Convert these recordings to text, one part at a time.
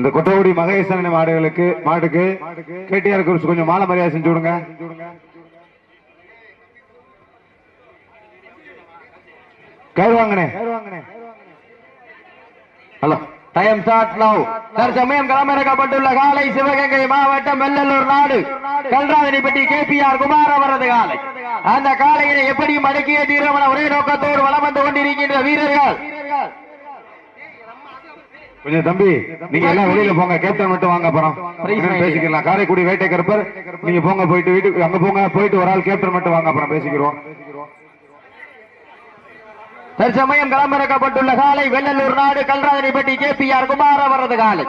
இந்த கொட்டகுடி மகேசன் மாடுகளுக்கு மாட்டுக்கு கேட்டியார் குறிச்சு கொஞ்சம் மாலை மரியாதை செஞ்சு விடுங்க. கயிறு ஹலோ. டைம் ஸ்டார்ட் நவ் தற்சமயம் களமிறக்கப்பட்டுள்ள காலை சிவகங்கை மாவட்டம் வெள்ளலூர் நாடு. Kalrathanipatti K P R Kumar அவரது காலை. அந்த காலையினை எப்படியும் அடக்கிய தீரமன ஒரே நோக்கத்தோடு வளம் வந்து கொண்டிருக்கின்ற வீரர்கள். கொஞ்சம் தம்பி நீங்க எல்லாம் வெளியில போங்க கேப்டன் மட்டும் வாங்க அப்புறம் பேசிக்கலாம். காரைக்குடி வேட்டை கருப்பர் நீங்க போங்க போயிட்டு வீட்டுக்கு அங்க போங்க போயிட்டு ஒரு ஆள் கேப்டன் மட்டும் வாங்க அப்புறம் பேசிக்கிறோம். தற்சமயம் களமிறக்கப்பட்டுள்ள காலை வெள்ளலூர் நாடு கல்ராதனிப்பட்டி கேபிஆர் குமார் அவரது காலை.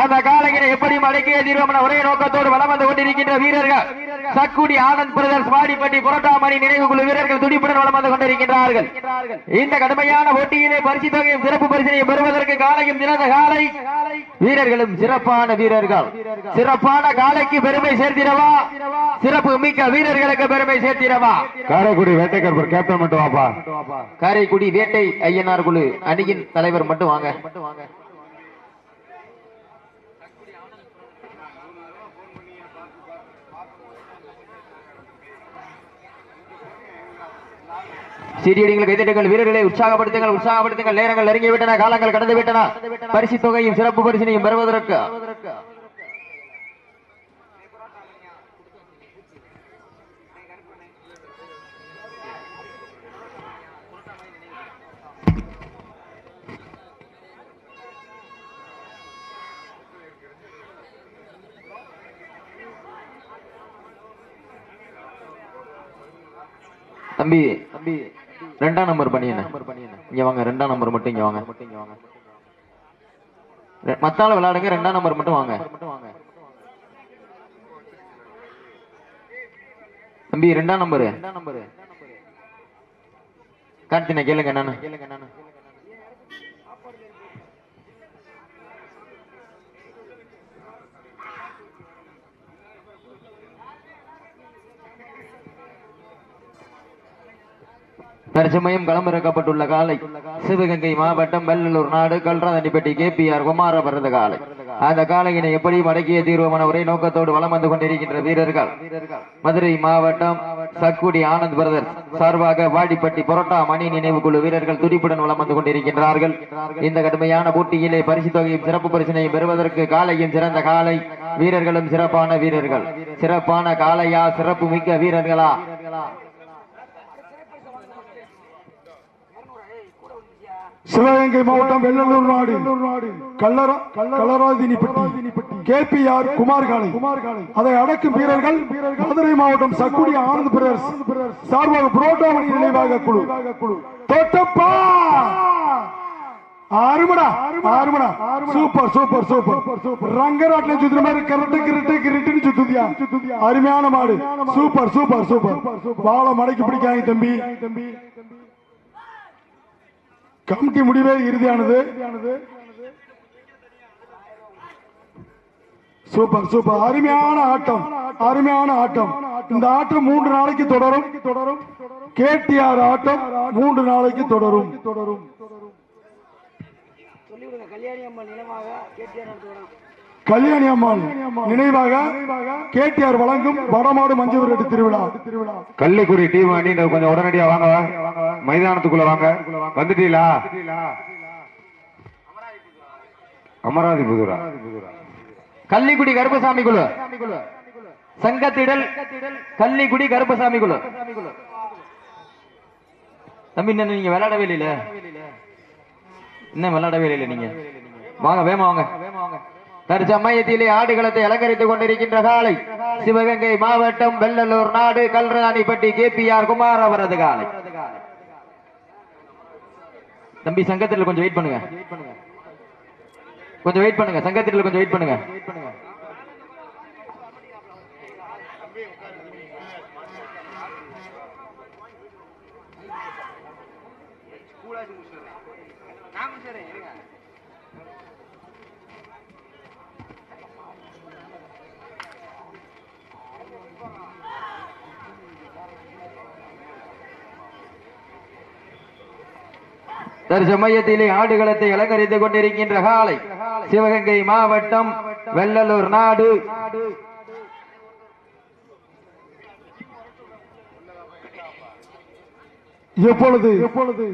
அந்த காலையினை எப்படியும் அடக்கிய தீர்வமன ஒரே நோக்கத்தோடு வலம் வந்து கொண்டிருக்கின்ற வீரர்கள். சக்குடி ஆனந்த் பிரதர்ஸ் வாடிப்பட்டி புரட்டாமணி நினைவு குழு வீரர்கள் துடிப்புடன் வலம் வந்து கொண்டிருக்கின்றார்கள். இந்த கடுமையான போட்டியிலே பரிசு தொகையும் சிறப்பு பரிசினையும் பெறுவதற்கு காலையும் திறந்த காலை. வீரர்களும் சிறப்பான வீரர்கள். சிறப்பான காலைக்கு பெருமை சேர்த்திடவா? சிறப்பு மிக்க வீரர்களுக்கு பெருமை சேர்த்திடவா? காரைக்குடி வேட்டை கருப்பர் கேப்டன் மட்டும் வாப்பா. காரைக்குடி வேட்டை ஐயனார் குழு அணியின் தலைவர் மட்டும் வாங்க. சீரியடிகள் கைதட்டுங்கள் வீரர்களை உற்சாகப்படுத்துங்கள் உற்சாகப்படுத்துங்கள். நேரங்கள் நெருங்கிவிட்டன காலங்கள் கடந்து விட்டன பரிசு தொகையும் சிறப்பு பரிசினையும் பெறுவதற்கு. தம்பி தம்பி. ரெண்டாம் நம்பர் பண்ணியன இங்க வாங்க ரெண்டாம் நம்பர் மட்டும் இங்க வாங்க. மத்தால விளையாடுங்க ரெண்டாம் நம்பர் மட்டும் வாங்க. தம்பி ரெண்டாம் நம்பரு கார்த்தினை கேளுங்க என்னன்னு. தற்சமயம் களமிறக்கப்பட்டுள்ள காலை. சிவகங்கை மாவட்டம் வெள்ளலூர் நாடு கல்ராதண்டிப்பட்டி கேபிஆர் குமார பரத காலை. அந்த காலையினை எப்படியும் அடக்கிய தீர்வமான ஒரே நோக்கத்தோடு வளம் வந்து கொண்டிருக்கின்ற வீரர்கள். மதுரை மாவட்டம் சக்குடி ஆனந்த் பிரதர் சார்பாக வாடிப்பட்டி புரோட்டா மணி நினைவு குழு வீரர்கள் துடிப்புடன் வளம் வந்து கொண்டிருக்கின்றார்கள். இந்த கடுமையான போட்டியிலே பரிசு தொகையும் சிறப்பு பரிசினையும் பெறுவதற்கு காலையும் சிறந்த காலை. வீரர்களும் சிறப்பான வீரர்கள். சிறப்பான காலையா சிறப்பு மிக்க வீரர்களா? சிவகங்கை மாவட்டம் வெள்ளலூர் நாடு. கல்லரா கல்லராதினிப்பட்டி கேபிஆர் குமார் காலை அதை அடக்கும் வீரர்கள் மதுரை மாவட்டம் சக்குடி ஆனந்த் பிரதர்ஸ். சார்பாக புரோட்டாமணி நினைவாக குழு. தொட்டப்பா! ஆறுமடா! ஆறுமடா! சூப்பர் சூப்பர் சூப்பர் ரங்கராட்டில சுத்துற மாதிரி கரெக்ட் கிரிட்டு கிரிட்டுன்னு சுத்துதியா? அருமையான மாடு. Super super super. வாழை மடக்கி பிடிக்காங்க தம்பி. தம்பி. கமிட்டி முடிவே இறுதியானது. Super super. அருமையான ஆட்டம் அருமையான ஆட்டம். இந்த ஆட்டம் மூன்று நாளைக்கு தொடரும். தொடரும் கேடிஆர் ஆட்டம் மூன்று நாளைக்கு தொடரும். தொடரும் கல்யாணி அம்மாள் நினைவாக கேடிஆர் வழங்கும் வடமாடு மஞ்சள் விரட்டு திருவிழா. கள்ளிக்குடி டீம் அணி கொஞ்சம் உடனடியா வாங்க. மைதானத்துக்குள்ள வாங்க. வந்துட்டீங்களா? அமராதி புதுரா? கள்ளிக்குடி கருப்பசாமி குழு. சங்கத்திடல். கள்ளிக்குடி கருப்பசாமி குழு. தம்பி இன்னும் நீங்க விளையாடவே இல்லையில? இன்னும் விளையாடவே இல்லை நீங்க? வாங்க வேமா வாங்க. தற்சமயத்திலே ஆடுகளத்தை அலங்கரித்துக் கொண்டிருக்கின்ற காலை. சிவகங்கை மாவட்டம் வெள்ளலூர் நாடு கல்ராணிப்பட்டி கேபிஆர் குமார் அவரது காலை. தம்பி சங்கத்தில் கொஞ்சம் வெயிட் பண்ணுங்க. கொஞ்சம் வெயிட் பண்ணுங்க சங்கத்தில் கொஞ்சம் வெயிட் பண்ணுங்க. தற்சமயத்திலே ஆடுகளத்தை அலங்கரித்துக் கொண்டிருக்கின்ற காலை. சிவகங்கை மாவட்டம் வெள்ளலூர் நாடு. எப்பொழுது எப்பொழுது?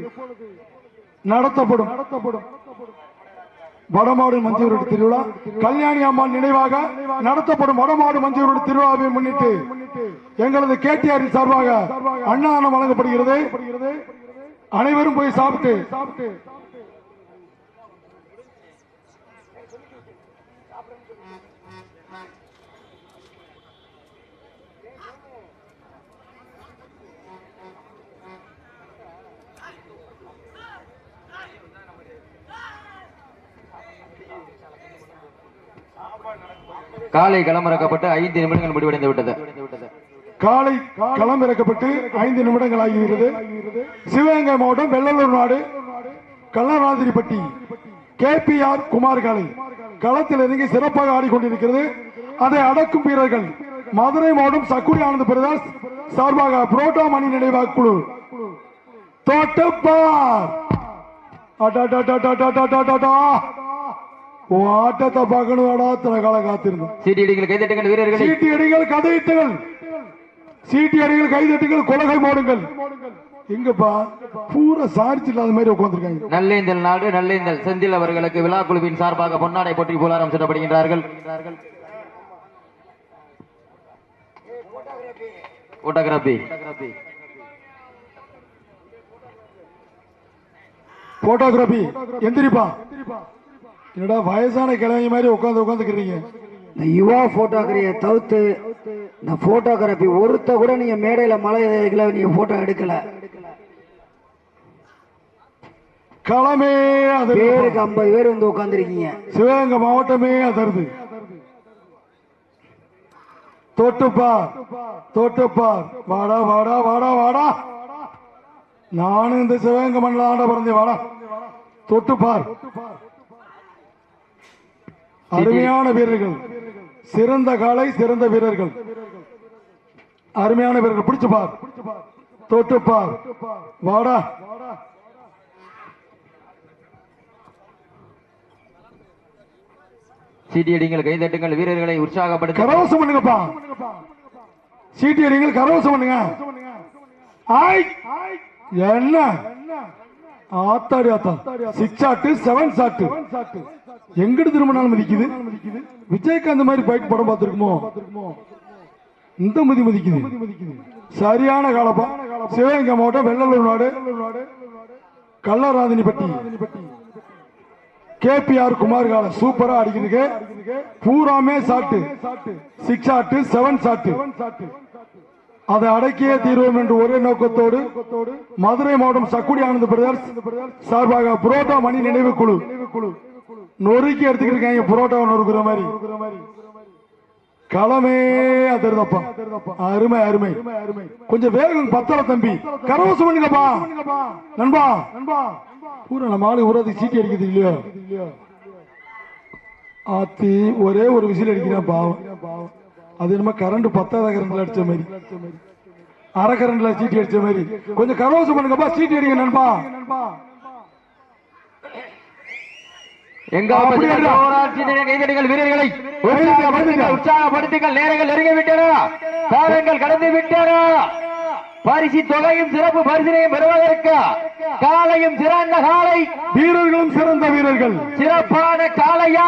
நடத்தப்படும்? நடத்தப்படும். வடமாடு மஞ்சூரோடு திருவிழா. கல்யாணி அம்மான் நினைவாக நடத்தப்படும் வடமாடு மஞ்சூரோடு திருவிழாவை முன்னிட்டு எங்களது கேடிஆர் சார்பாக அன்னதானம் வழங்கப்படுகிறது. அனைவரும் போய் சாப்பிட்டு. காலை களமிறக்கப்பட்டு ஐந்து நிமிடங்கள் முடிவடைந்து விட்டது. காலை களம் இறக்கப்பட்டு ஐந்து நிமிடங்கள் ஆகிவிட்டது. சிவகங்கை மாவட்டம் வெள்ளலூர் நாடு Kallanathiripatti K P R Kumar கலை களத்தில் இறங்கி சிறப்பாக ஆடிக்கொண்டிருக்கிறது. அதை அடக்கும் வீரர்கள் மதுரை மாவட்டம் சக்குடி ஆனந்த பிரதாஸ் சார்பாக புரோட்டா மணி நினைவாக குழு. தோட்டப்பார். ஆட்டத்தை பார்க்கணும் தின காலம் காத்திருந்தோம் சீட்டி அடிகள் வீரர்கள். சீட்டி அடிகள் கதையிட்டுகள் சீட்டி அடிகள் கைதட்டுங்கள் கொலகை மோடுங்கள். எங்கப்பா? பூரா சாரிச்சு இல்லாத மாதிரி உட்காந்துருக்காங்க நல்லேந்தல் நாடு நல்லேந்தல் செந்தில் அவர்களுக்கு விழா குழுவின் சார்பாக பொன்னாடை போற்றி புலாரம் சுட்டப்படுகின்றார்கள் போட்டோகிராபி போட்டோகிராபி எந்திரிப்பா. என்னடா வயசான கிழமை மாதிரி உட்காந்து உட்காந்துக்கிறீங்க இந்த யுவா போட்டோகிராஃபியை தவிர்த்து இந்த போட்டோகிராஃபி ஒருத்த கூட நீங்க மேடையில மலை நீங்க போட்டோ எடுக்கல. களமே அது பேருக்கு ஐம்பது பேர் வந்து உட்காந்துருக்கீங்க சிவகங்கை மாவட்டமே அதருது தொட்டுப்பார் தொட்டுப்பார். வாடா வாடா வாடா வாடா. நானும் இந்த சிவகங்கை மண்ணில் ஆண்ட பிறந்தேன். வாடா. தொட்டுப்பார். அருமையான வீரர்கள். சிறந்த காலை சிறந்த வீரர்கள். அருமையான வீரர்கள். பிடிச்சு பார் தொட்டுப்பார். வாடா. சீட்டியடிகள் கைதட்டுங்கள் வீரர்களை உற்சாகப்படுத்த கரவசம் பண்ணுங்கப்பா. சீட்டி அடிங்கள் கரவசம் பண்ணுங்க. ஆய்! என்ன? ஆத்தாடி ஆத்தா. சிக்ஸ் ஆட்டு செவன் சாட்டு எங்கிட்டு திரும்பினாலும் மதிக்குது? விஜயகாந்த் மாதிரி பைக் படம் பார்த்துருக்குமோ? இந்த மதி மதிக்குது. சரியான காலப்பா. சிவகங்கை மாவட்டம் வெள்ளலூர் நாடு. கள்ளராதினிப்பட்டி. கேபிஆர் குமார் கால சூப்பரா அடிக்கிறதுக்கு பூராமே சாட்டு. சிக்ஸ் ஆட்டு செவன் சாட்டு அதை அடக்கியே தீர்வோம் என்று ஒரே நோக்கத்தோடு மதுரை மாவட்டம் சக்குடி ஆனந்த பிரதர்ஸ் சார்பாக புரோட்டா மணி நினைவு குழு நொறுக்கி எடுத்துக்கிட்டு புரோட்டா நொறுக்கிற மாதிரி. களமே அதிர்தப்பா அருமை அருமை. கொஞ்சம் வேகம் பத்தல தம்பி. கரவசம் பண்ணுங்கப்பா நண்பா நண்பா. பூரா நம்ம ஆளு உரது சீட்டி அடிக்குது இல்லையோ? ஆத்தி ஒரே ஒரு விசில் அடிக்கிறேன் பாவம். அது என்னமோ கரண்ட் பத்தாத கரண்ட்ல அடிச்ச மாதிரி. அரை கரண்ட்ல சீட்டி அடிச்ச மாதிரி. கொஞ்சம் கரவசம் பண்ணுங்கப்பா சீட்டி அடிங்க நண்பா. எங்க அப்படியே இல்ல. கைதட்டுங்கள் வீரர்களை உற்சாகப்படுத்துங்கள் நேரங்கள் நெருங்கி விட்டன. காலங்கள் கடந்து விட்டன. பரிசு தொகையும் சிறப்பு பரிசினையும் பெறுவதற்கு காலையும் சிறந்த காலை வீரர்களும் சிறந்த வீரர்கள். சிறப்பான காளையா?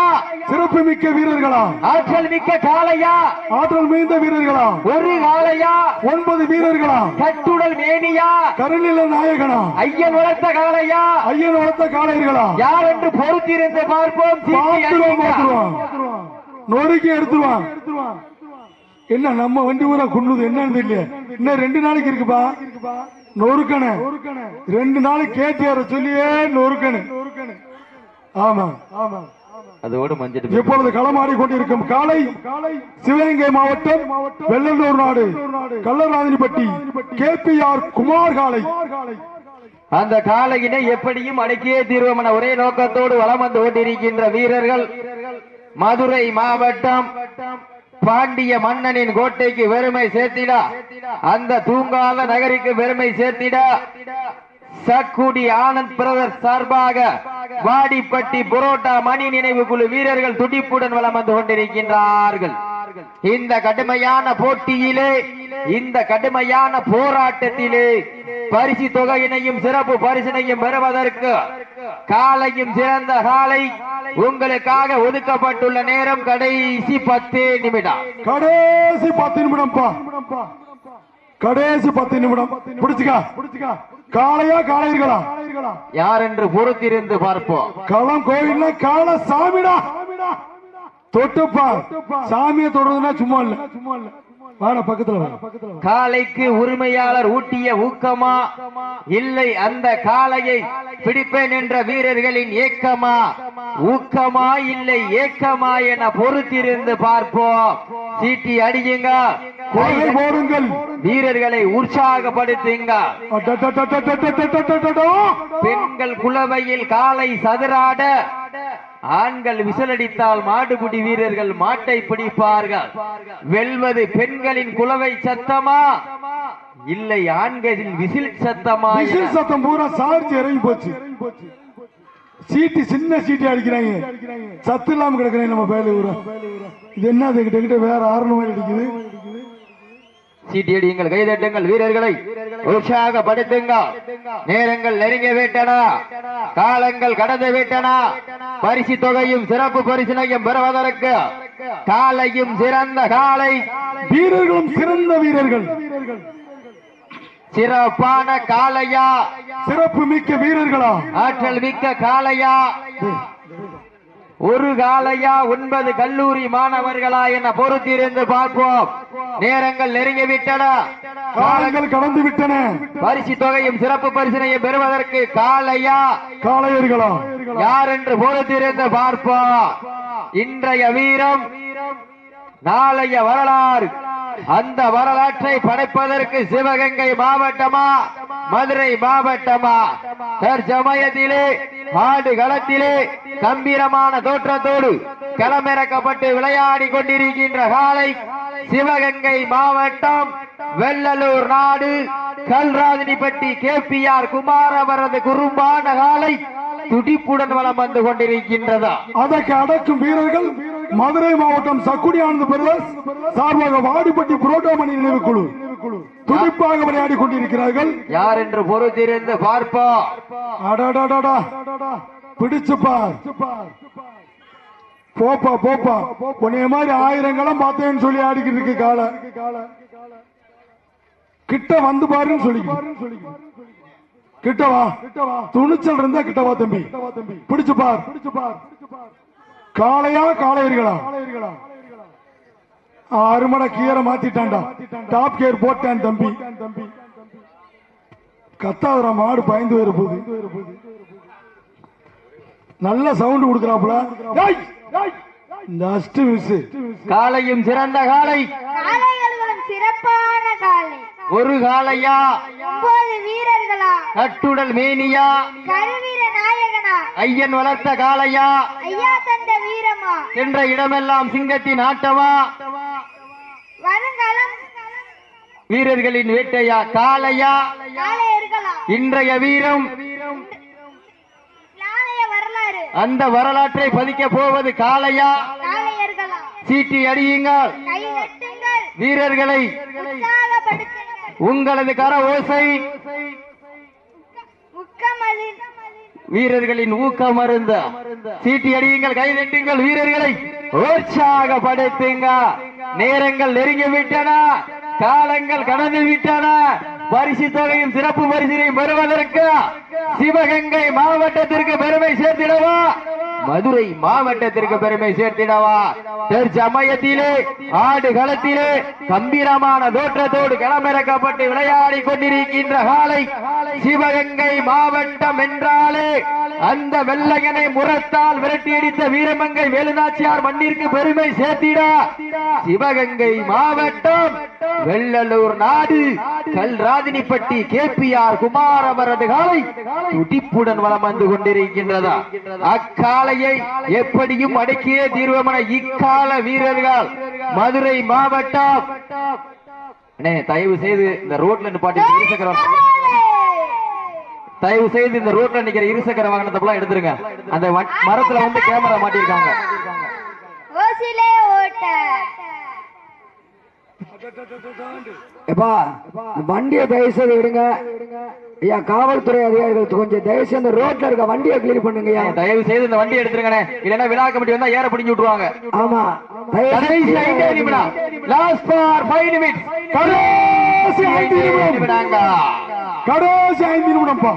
சிறப்பு மிக்க வீரர்களா ஆற்றல் மிக்க காளையா? ஆற்றல் மிகுந்த வீரர்களா ஒரு காளையா? ஒன்பது வீரர்களா கட்டுடல் மேனியா? கருநில நாயகனா ஐயன் வளர்த்த காளையா? ஐயன் வளர்த்த காளையர்களா யார் என்று பொறுத்திருந்து பார்ப்போம். நொறுக்கி எடுத்துருவான். என்ன நம்ம வண்டி ஊரா குண்ணுது என்னன்னு தெரியல. இன்னும் ரெண்டு நாளைக்கு இருக்குப்பா. நொறுக்கணு. ரெண்டு நாளைக்கு கேட்டியார சொல்லியே நொறுக்கணு. ஆமா. ஆமா அதோடு மஞ்சிட்டு இப்பொழுது களமாடி கொண்டிருக்கும் காலை சிவகங்கை மாவட்டம் வெள்ளலூர் நாடு கள்ளராதினிப்பட்டி கேபிஆர் குமார் காலை அந்த காளையினை எப்படியும் அடக்கியே தீர்வோம் என ஒரே நோக்கத்தோடு வலம் வந்து கொண்டிருக்கின்ற வீரர்கள் மதுரை மாவட்டம் பாண்டிய மன்னனின் கோட்டைக்கு பெருமை சேர்த்திட. அந்த தூங்காத நகரிக்கு பெருமை சேர்த்திட. சக்குடி ஆனந்த் பிரதர் சார்பாக வாடிப்பட்டி புரோட்டா மணி நினைவு குழு வீரர்கள் துடிப்புடன் வளம் வந்து கொண்டிருக்கின்றார்கள். இந்த கடுமையான போட்டியிலே இந்த கடுமையான போராட்டத்திலே பரிசு தொகையினையும் சிறப்பு பரிசினையும் பெறுவதற்கு காலையும் சிறந்த காலை உங்களுக்காக ஒதுக்கப்பட்டுள்ள நேரம் கடைசி பத்து நிமிடம். கடைசி பத்து நிமிடம் கடைசி பத்து நிமிடம். பிடிச்சுக்கா. காளையா காளையர்களா யார் என்று பொறுத்திருந்து பார்ப்போம். களம் கோயில்ல கால சாமிடா. தொட்டுப்பா. சாமியை தொடுறதுன்னா சும்மா இல்ல சும்மா இல்ல. வாட காளைக்கு உரிமையாளர் ஊட்டிய ஊக்கமா? இல்லை அந்த காளையை பிடிப்பேன் என்ற வீரர்களின் ஏக்கமா? ஊக்கமா இல்லை ஏக்கமா என பொறுத்திருந்து பார்ப்போம். சீட்டி அடியுங்க. போடுங்கள். வீரர்களை உற்சாகப்படுத்துங்க. பெண்கள் குளவையில் காலை சதுராட ஆண்கள் விசிலடித்தால் மாடுபிடி வீரர்கள் மாட்டை பிடிப்பார்கள். வெல்வது பெண்களின் குலவை சத்தமா? இல்லை ஆண்களின் விசில் சத்தமா விசில் சத்தம் பூரா சார்ஜ் இறங்கி போச்சு. சீட்டு சின்ன சீட்டு அடிக்கிறாங்க. சத்து இல்லாம கிடக்குறாங்க நம்ம ஊரா இது என்ன கிட்ட வேற ஆறு மாதிரி அடிக்குது. சீட்டியடியுங்கள் கைதட்டுங்கள் வீரர்களை. உற்சாகப்படுத்துங்க. நேரங்கள் நெருங்க விட்டன. காலங்கள் கடந்து விட்டன. பரிசு தொகையும் சிறப்பு பரிசினையும் பெறுவதற்கு காலையும் சிறந்த காலை. வீரர்களும் சிறந்த வீரர்கள். சிறப்பான காளையா சிறப்பு மிக்க வீரர்களா? ஆற்றல் மிக்க காளையா ஒரு காளையா ஒன்பது கல்லூரி மாணவர்களா என பொறுத்திருந்து பார்ப்போம். நேரங்கள் நெருங்கிவிட்டன காலங்கள் கடந்து விட்டன. பரிசு தொகையும் சிறப்பு பரிசினையும் பெறுவதற்கு காளையா காளையர்களா யார் என்று பொறுத்திருந்து பார்ப்போம். இன்றைய வீரம் நாளைய வரலாறு. அந்த வரலாற்றை படைப்பதற்கு சிவகங்கை மாவட்டமா? மதுரை மாவட்டமா? தற்சமயத்திலே ஆடு களத்திலே கம்பீரமான தோற்றத்தோடு களமிறக்கப்பட்டு விளையாடி கொண்டிருக்கின்ற காலை சிவகங்கை மாவட்டம் வெள்ளலூர் நாடு. கல்ராதினிப்பட்டி ஆர் குமார் அவரது குறும்பான காலை துடிப்புடன் வளம் வந்து கொண்டிருக்கின்றதா? அதற்கு அடக்கும் வீரர்கள் மதுரை மாவட்டம் சக்குடி ஆனந்த பிரதர்ஸ் சார்பாக வாடிப்பட்டி புரோட்டோமணி நினைவு குழு துடிப்பாக விளையாடி கொண்டிருக்கிறார்கள். யார் என்று பொறுத்திருந்து பார்ப்போம் அடடடடா பிடிச்சு பார். போப்பா போப்பா. உன்னைய மாதிரி ஆயிரங்களும் பார்த்தேன்னு சொல்லி ஆடிக்கிட்டு இருக்கு காலை. கிட்ட வந்து பாருன்னு சொல்லி. கிட்ட வா. துணிச்சல் இருந்தா கிட்ட வா தம்பி. பிடிச்சு பார். காளையா காளையர்களா? அருமட கீரை மாத்திட்டான்டா. டாப் கேர் போட்டான் தம்பி. கத்தாதுரா மாடு பயந்து வர போகுது. நல்ல சவுண்ட் கொடுக்கறாப்புல. காலையும் சிறந்த காலை சிறப்பான காளை. ஒரு காலையா வீரர்களா? கட்டுடல் மேனியா? கருவீர நாயகனா? ஐயன் வளர்த்த காளையா? ஐயா தந்த வீரமா? என்ற இடமெல்லாம் சிங்கத்தின் ஆட்டமா வருங்காலம்? வீரர்களின் வேட்டையா காளையா? காளையர்களா? இன்றைய வீரம்? அந்த வரலாற்றை பதிக்க போவது காளையா? காளையர்களா? சீட்டி அடியுங்கள். வீரர்களை உங்களது கர ஓசை. வீரர்களின் ஊக்கம் மருந்த சீட்டி அடியுங்கள் கைதட்டுங்கள் வீரர்களை உற்சாகப்படுத்துங்க. நேரங்கள் நெருங்கி விட்டன. காலங்கள் கடந்து விட்டன. பரிசு தொகையும் சிறப்பு பரிசினையும் பெறுவதற்கு சிவகங்கை மாவட்டத்திற்கு பெருமை சேர்த்திடவா? மதுரை மாவட்டத்திற்கு பெருமை சேர்த்திடவா. தற்சமயத்திலே ஆடு களத்திலே கம்பீரமான தோற்றத்தோடு களமிறக்கப்பட்டு விளையாடி கொண்டிருக்கின்ற காலை சிவகங்கை மாவட்டம் என்றாலே அந்த வெள்ளையனை முரத்தால் விரட்டியடித்த வீரமங்கை வேலுநாச்சியார் மண்ணிற்கு பெருமை சேர்த்திடா. சிவகங்கை மாவட்டம் வெள்ளலூர் நாடு. கல்ராதினிப்பட்டி கேபிஆர் குமார் அவரது காலை துடிப்புடன் வலம் வந்து கொண்டிருக்கின்றதா. அக்காலையை எப்படியும் அடக்கியே தீர்வமன இக்கால வீரர்கள் மதுரை மாவட்டம். தயவு செய்து இந்த ரோட்ல நிப்பாட்டி தயவு செய்து இந்த ரோட்ல நிக்கிற இருசக்கர வாகனத்தை எல்லாம் எடுத்துருங்க. அந்த மரத்துல வந்து கேமரா மாட்டிருக்காங்க. எப்பா வண்டியை தயவு செய்து விடுங்க. ஐயா காவல்துறை அதிகாரிகள் கொஞ்சம் தயவு செய்து இந்த ரோட்ல இருக்க வண்டியை கிளியர் பண்ணுங்க ஐயா. தயவு செய்து இந்த வண்டி எடுத்துருங்கண்ணே. இல்லைன்னா விழா கமிட்டி வந்தா ஏற பிடிங்கி விட்டுருவாங்க. ஆமா. கடைசி ஐந்தே நிமிடம். லாஸ்ட் ஃபார் ஃபைவ் நிமிட்ஸ் கடைசி ஐந்து நிமிடம். கடைசி ஐந்து நிமிடம்ப்பா.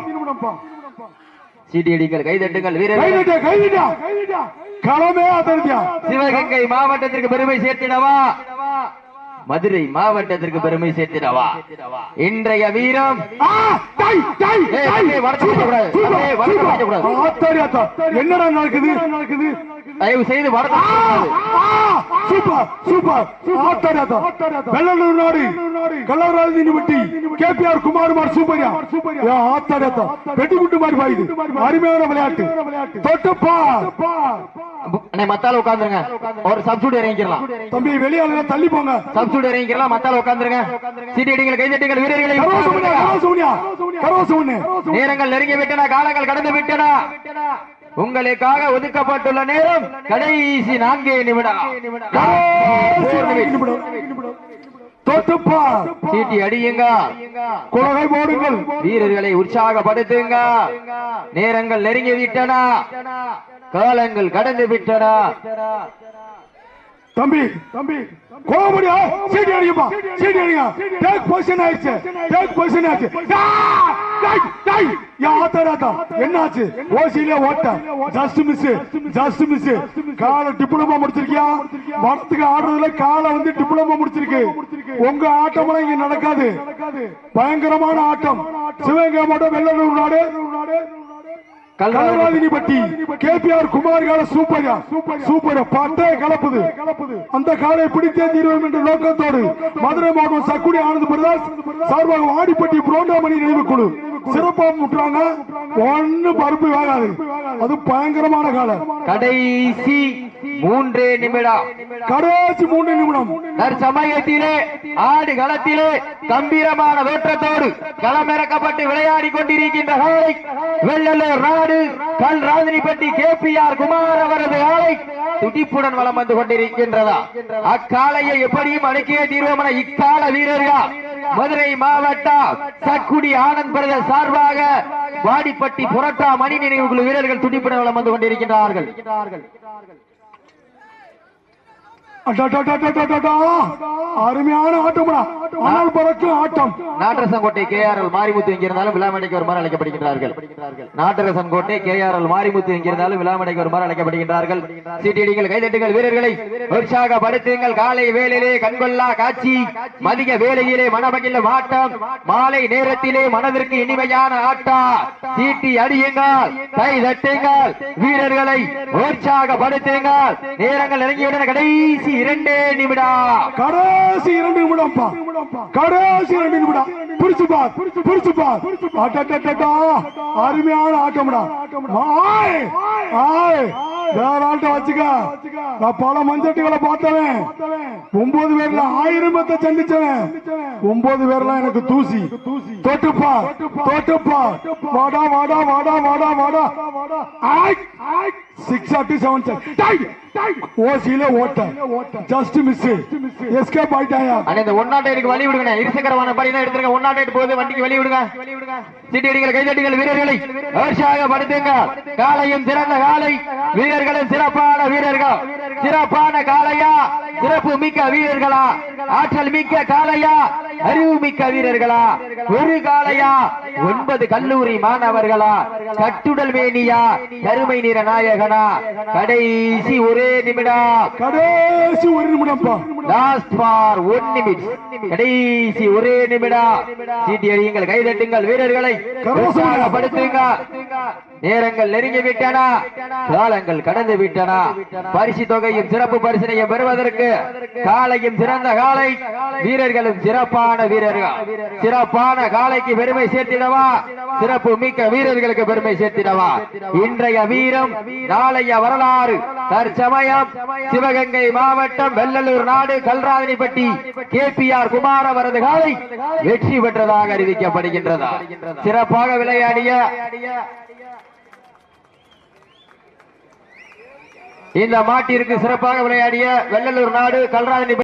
சீட்டி அடிங்கள் கை தட்டுங்கள் வீரர்கள். கைதிட்டா கைதிட்டா. களமே அதர்த்தியா சிவகங்கை மாவட்டத்திற்கு பெருமை சேர்த்திடவா? மதுரை மாவட்டத்திற்கு பெருமை சேர்த்திடவா? இன்றைய வீரம். என்னடா நடக்குது? தயவு செய்து நாடு. கல்லூராஜி நிமிட்டி. கேபிஆர் குமார்மார் சூப்பரியா? யா, ஆத்தாடி ஆத்தா. வெட்டுக்குட்டு மாதிரி பாயுது அருமையான விளையாட்டு. தொட்டுப்பா அண்ணே மத்தால உட்காந்துருங்க ஒரு சப்சூட் இறங்கிக்கலாம் தம்பி வெளியாளுங்க தள்ளி போங்க. சப்சூட் இறங்கிக்கலாம் மத்தால உட்காந்துருங்க சீட்டி அடிங்கள் கை தட்டுங்கள் வீரர்களை நேரங்கள் நெருங்கி விட்டன காலங்கள் கடந்து விட்டன. உங்களுக்காக ஒதுக்கப்பட்டுள்ள நேரம் கடைசி நான்கே நிமிடம். தொட்டுப்பா. சீட்டி அடியுங்க. குலகை போடுங்கள். வீரர்களை உற்சாகப்படுத்துங்க. நேரங்கள் நெருங்கி விட்டன காலங்கள் கடந்து விட்டன. தம்பி தம்பி கோபடியா சீடி அடிங்கப்பா சீடி அடிங்க. டேக் பொசிஷன் ஆயிடுச்சு டேக் பொசிஷன் ஆயிடுச்சு. ஆ! டேய், டேய். யா, ஆத்தா, ஆத்தா. என்னாச்சு? ஓசியில ஓட்ட. ஜஸ்ட் மிஸ் ஜஸ்ட் மிஸ் காலை டிப்ளமா முடிச்சிருக்கியா? மரத்துக்கு ஆடுறதுல காலை வந்து டிப்ளமா முடிச்சிருக்கு. உங்க ஆட்டம் இங்க நடக்காது. பயங்கரமான ஆட்டம். சிவகங்கை மாவட்டம் வெள்ளலூர் நாடு. கல்லராதினி பட்டி கேபிஆர் குமார் கால சூப்பரா சூப்பர் பட்டே கலப்புது. அந்த காலை பிடித்தே தீர்வோம் என்ற நோக்கத்தோடு மதுரை மாவட்டம் சக்குடி ஆனந்த் பிரதாஸ் சார்பாக வாடிப்பட்டி புரோண்டாமணி நினைவு குழு. சிறப்பா முட்டுறாங்க ஒண்ணு பருப்பு வேகாது. அது பயங்கரமான காலம் கடைசி மூன்றே நிமிடம். கடைசி மூன்று நிமிடம். தற்சமயத்திலே ஆடு களத்திலே கம்பீரமான தோற்றத்தோடு களமிறக்கப்பட்டு விளையாடி கொண்டிருக்கின்ற காலை வெள்ளலூர் நாடு கல் ராஜினிப்பட்டி கேபிஆர் குமார் அவரது காலை துடிப்புடன் வலம் வந்து கொண்டிருக்கின்றதா? அக்காலையை எப்படியும் அடக்கிய தீர்வமன இக்கால வீரர்கள் மதுரை மாவட்டம் சக்குடி ஆனந்த் பிரதர் சார்பாக வாடிப்பட்டி புரட்டா மணி நினைவு குழு வீரர்கள் துடிப்புடன் வளம் வந்து கொண்டிருக்கின்றார்கள். அருமையான ஆட்டம்டா. ஆனால் பறக்கும் ஆட்டம். நாட்டரசன்கோட்டை எல் மாரிமுத்து எங்கிருந்தாலும் விழாமடைக்கு வருமாறு அழைக்கப்படுகின்றார்கள். நாட்டரசன் கோட்டை எல் மாரிமுத்து எங்கிருந்தாலும் விழாமடைக்கு வருமாறு அழைக்கப்படுகின்றார்கள். சீட்டியடிகள் கைதட்டுங்கள் வீரர்களை உற்சாகப்படுத்துங்கள். காலை வேலையிலே கண்கொள்ளா காட்சி மதிய வேலையிலே மனமகிழ ஆட்டம் மாலை நேரத்திலே மனதிற்கு இனிமையான ஆட்டம் சீட்டி அடியுங்கள் கை தட்டுங்கள் வீரர்களை உற்சாகப்படுத்துங்கள். நேரங்கள் நெருங்கிவிட்டன கடைசி இரண்டு நிமிடம். கடைசி இரண்டு நிமிடம் கடைசி இரண்டு நிமிடம். பிடிச்சு பார். பிடிச்சு பார். அட்டா அருமையான ஆட்டம்டா. ஆய். ஆய். வேற ஆட்டம் வச்சுக்க. நான் பல மஞ்சட்டுகளை பார்த்தவன். ஒன்பது பேர்ல ஆயிரம் பேர்த்த சந்திச்சவன். ஒன்பது பேர்லாம் எனக்கு தூசி. தொட்டுப்பா தொட்டுப்பா வாடா வாடா வாடா வாடா வாடா. ஆய் ஆய். சிக்ஸ் ஆட்டு செவன் ஓசியில ஓட்ட ஜஸ்ட் மிஸ் எஸ்கேப் ஆயிட்டாயா அண்ணே, இந்த ஒன்னாட்டைக்கு வழி விடுங்க இருசக்கரவான படி தான் எடுத்துருங்க. ஒன்னாட்டு போகுது வண்டிக்கு வழி விடுங்க. சீட்டியடிகள் கைதட்டிகள் வீரர்களை உற்சாகப்படுத்துங்க காலையும் சிறந்த காலை. வீரர்களும் சிறப்பான வீரர்கள். சிறப்பான காலையா சிறப்பு மிக்க வீரர்களா ஆற்றல் மிக்க காலையா அறிவு மிக்க வீரர்களா ஒரு காலையா ஒன்பது கல்லூரி மாணவர்களா கட்டுடல் மேனியா கருமை நிற நாயகனா கடைசி ஒரே நிமிடம். கடைசி ஒரு நிமிடம் லாஸ்ட் ஃபார் ஒன் நிமிட் கடைசி ஒரே நிமிடம். சீட்டி அடியுங்கள் கைதட்டுங்கள் வீரர்களை. உற்சாகப்படுத்துங்க. நேரங்கள் நெருங்கி விட்டன. காலங்கள் கடந்து விட்டன. பரிசு தொகையும் சிறப்பு பரிசனையும் பெறுவதற்கு காலையும் சிறந்த காலை. வீரர்களும் சிறப்பான வீரர்கள். சிறப்பான காலைக்கு பெருமை சேர்த்திடவா? சிறப்பு மிக்க வீரர்களுக்கு பெருமை சேர்த்திடவா? இன்றைய வீரம் நாளைய வரலாறு. தற்சமயம் சிவகங்கை மாவட்டம் வெள்ளலூர் நாடு Kalrathanipatti. K P R Kumar அவரது காலை வெற்றி பெற்றதாக அறிவிக்கப்படுகின்றதா. சிறப்பாக விளையாடிய இந்த மாட்டிற்கு சிறப்பாக விளையாடிய வெள்ளலூர் நாடு கல்ராஜனி